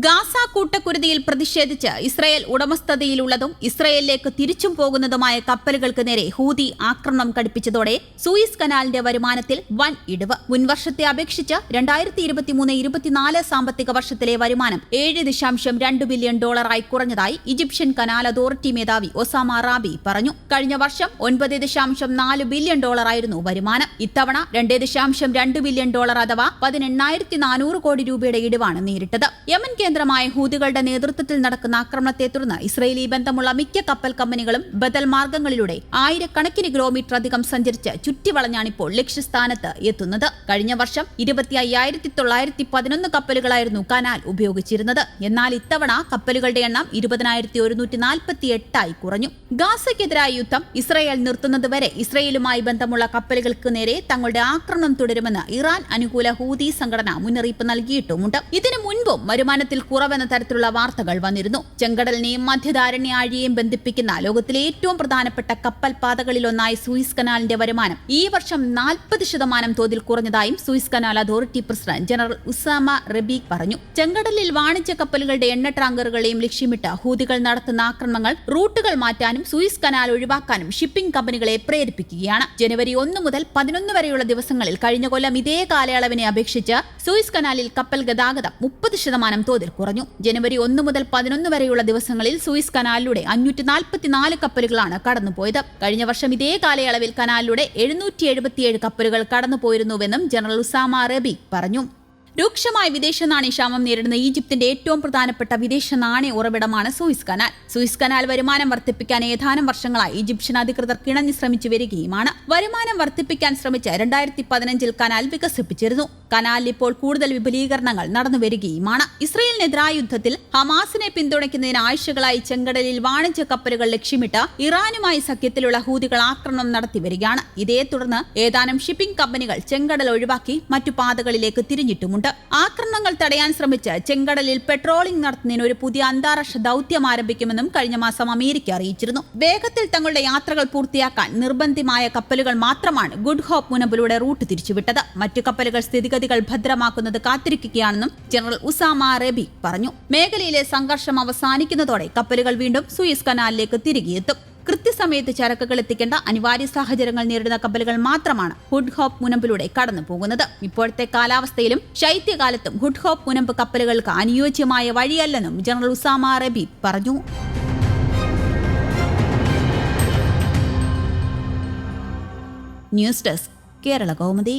Gaza കൂട്ടക്കുരുതിയിൽ പ്രതിഷേധിച്ച് Israel ഉടമസ്ഥതയിലുള്ളതും ഇസ്രയേലിലേക്ക് തിരിച്ചും പോകുന്നതുമായ കപ്പലുകൾക്ക് നേരെ ഹൂതി ആക്രമണം കടുപ്പിച്ചതോടെ സൂയിസ് കനാലിന്റെ വരുമാനത്തിൽ വൻ ഇടിവ്. മുൻവർഷത്തെ അപേക്ഷിച്ച് രണ്ടായിരത്തി ഇരുപത്തിമൂന്ന് ഇരുപത്തിനാല് സാമ്പത്തിക വർഷത്തിലെ വരുമാനം ഏഴ് ദശാംശം രണ്ട് ബില്യൺ ഡോളറായി കുറഞ്ഞതായി ഈജിപ്ഷ്യൻ കനാൽ അതോറിറ്റി മേധാവി ഒസാമ റാബി പറഞ്ഞു. കഴിഞ്ഞ വർഷം ഒൻപത് ദശാംശം നാല് ബില്യൺ ഡോളറായിരുന്നു വരുമാനം. ഇത്തവണ രണ്ട് ദശാംശം രണ്ട് ബില്യൺ ഡോളർ അഥവാ പതിനെണ്ണായിരത്തി നാനൂറ് കോടി രൂപയുടെ ഇടിവാണ് നേരിട്ടത്. യമൻ കേന്ദ്രമായ ഹൂതികളുടെ നേതൃത്വത്തിൽ നടക്കുന്ന ആക്രമണത്തെ തുടർന്ന് ഇസ്രയേലി ബന്ധമുള്ള മിക്ക കപ്പൽ കമ്പനികളും ബദൽ മാർഗങ്ങളിലൂടെ ആയിരക്കണക്കിന് കിലോമീറ്റർ അധികം സഞ്ചരിച്ച് ചുറ്റിവളഞ്ഞാണിപ്പോൾ ലക്ഷ്യസ്ഥാനത്ത് എത്തുന്നത്. കഴിഞ്ഞ വർഷം ഇരുപത്തി അയ്യായിരത്തി തൊള്ളായിരത്തി പതിനൊന്ന് കപ്പലുകളായിരുന്നു കനാൽ ഉപയോഗിച്ചിരുന്നത്. എന്നാൽ ഇത്തവണ കപ്പലുകളുടെ എണ്ണം ഇരുപതിനായിരത്തി ഒരുന്നൂറ്റി നാൽപ്പത്തി എട്ടായി കുറഞ്ഞു. ഗാസയ്ക്കെതിരായ യുദ്ധം ഇസ്രയേൽ നിർത്തുന്നതുവരെ ഇസ്രയേലുമായി ബന്ധമുള്ള കപ്പലുകൾക്ക് നേരെ തങ്ങളുടെ ആക്രമണം തുടരുമെന്ന് ഇറാൻ അനുകൂല ഹൂതി സംഘടന മുന്നറിയിപ്പ് നൽകിയിട്ടുമുണ്ട്. ഇതിനു മുൻപും വരുമാനത്തിൽ കുറവെന്ന തരത്തിലുള്ള വാർത്തകൾ വന്നിരുന്നു. ചെങ്കടലിനെയും മധ്യധാരണ്യാഴിയെയും ബന്ധിപ്പിക്കുന്ന ലോകത്തിലെ ഏറ്റവും പ്രധാനപ്പെട്ട കപ്പൽ പാതകളിലൊന്നായ സൂയിസ് കനാലിന്റെ വരുമാനം. ഈ വർഷം നാൽപ്പത് ശതമാനം തോതിൽ കുറഞ്ഞതായും Suez canal authority president general Usama Rabie പറഞ്ഞു. ചെങ്കടലിൽ വാണിജ്യ കപ്പലുകളുടെ എണ്ണ ടാങ്കറുകളെയും ലക്ഷ്യമിട്ട് ഹൂതികൾ നടത്തുന്ന ആക്രമണങ്ങൾ റൂട്ടുകൾ മാറ്റാനും സൂയിസ് കനാൽ ഒഴിവാക്കാനും ഷിപ്പിംഗ് കമ്പനികളെ പ്രേരിപ്പിക്കുകയാണ്. ജനുവരി ഒന്ന് മുതൽ പതിനൊന്ന് വരെയുള്ള ദിവസങ്ങളിൽ കഴിഞ്ഞ കൊല്ലം ഇതേ കാലയളവിനെ അപേക്ഷിച്ച് സൂയിസ് കനാലിൽ കപ്പൽ ഗതാഗതം മുപ്പത് ശതമാനം തോതിൽ കുറഞ്ഞു. ജനുവരി ഒന്ന് മുതൽ പതിനൊന്ന് വരെയുള്ള ദിവസങ്ങളിൽ സൂയിസ് കനാലിലൂടെ അഞ്ഞൂറ്റി നാൽപ്പത്തിനാല് കപ്പലുകളാണ് കടന്നുപോയത്. കഴിഞ്ഞ വർഷം ഇതേ കാലയളവിൽ കനാലിലൂടെ എഴുന്നൂറ്റി എഴുപത്തിയേഴ് കപ്പലുകൾ കടന്നുപോയിരുന്നുവെന്നും ജനറൽ ഉസാമ റബി പറഞ്ഞു. രൂക്ഷമായ വിദേശ നാണ്യക്ഷാമം നേരിടുന്ന ഈജിപ്തിന്റെ ഏറ്റവും പ്രധാനപ്പെട്ട വിദേശ നാണയ ഉറവിടമാണ് സൂയിസ് കനാൽ. സൂയിസ് കനാൽ വരുമാനം വർദ്ധിപ്പിക്കാൻ ഏതാനും വർഷങ്ങളായി ഈജിപ്ഷ്യൻ അധികൃതർ കിണഞ്ഞു ശ്രമിച്ചു വരികയുമാണ്. വരുമാനം വർദ്ധിപ്പിക്കാൻ ശ്രമിച്ച രണ്ടായിരത്തി പതിനഞ്ചിൽ കനാൽ വികസിപ്പിച്ചിരുന്നു. കനാലിൽ ഇപ്പോൾ കൂടുതൽ വിപുലീകരണങ്ങൾ നടന്നു വരികയുമാണ്. ഇസ്രയേലിനെതിരായ യുദ്ധത്തിൽ ഹമാസിനെ പിന്തുണയ്ക്കുന്നതിന് ആഴ്ചകളായി ചെങ്കടലിൽ വാണിജ്യ കപ്പലുകൾ ലക്ഷ്യമിട്ട് ഇറാനുമായി സഖ്യത്തിലുള്ള ഹൂതികൾ ആക്രമണം നടത്തിവരികയാണ് ഇതേ തുടർന്ന് ഏതാനും ഷിപ്പിംഗ് കമ്പനികൾ ചെങ്കടൽ ഒഴിവാക്കി മറ്റു പാതകളിലേക്ക് തിരിഞ്ഞിട്ടുമുണ്ട്. ആക്രമണങ്ങൾ തടയാൻ ശ്രമിച്ച് ചെങ്കടലിൽ പെട്രോളിംഗ് നടത്തുന്നതിന് ഒരു പുതിയ അന്താരാഷ്ട്ര ദൌത്യം ആരംഭിക്കുമെന്നും കഴിഞ്ഞ മാസം അമേരിക്ക അറിയിച്ചിരുന്നു. വേഗത്തിൽ തങ്ങളുടെ യാത്രകൾ പൂർത്തിയാക്കാൻ നിർബന്ധിമായ കപ്പലുകൾ മാത്രമാണ് ഗുഡ് ഹോപ്പ് മുനമ്പിലൂടെ റൂട്ട് തിരിച്ചുവിട്ടത്. മറ്റു കപ്പലുകൾ സ്ഥിതിഗതികൾ ഭദ്രമാക്കുന്നത് കാത്തിരിക്കുകയാണെന്നും ജനറൽ ഉസാമ റബി പറഞ്ഞു. മേഖലയിലെ സംഘർഷം അവസാനിക്കുന്നതോടെ കപ്പലുകൾ വീണ്ടും സൂയിസ് കനാലിലേക്ക് തിരികെയെത്തും. കൃത്യസമയത്ത് ചരക്കുകൾ എത്തിക്കേണ്ട അനിവാര്യ സാഹചര്യങ്ങൾ നേരിടുന്ന കപ്പലുകൾ മാത്രമാണ് ഹുഡ് ഹോപ്പ് മുനമ്പിലൂടെ കടന്നു പോകുന്നത്. ഇപ്പോഴത്തെ കാലാവസ്ഥയിലും ശൈത്യകാലത്തും ഹുഡ് ഹോപ്പ് മുനമ്പ് കപ്പലുകൾക്ക് അനുയോജ്യമായ വഴിയല്ലെന്നും ജനറൽ ഉസാമ റബി പറഞ്ഞു. News desk Kerala Kaumudi.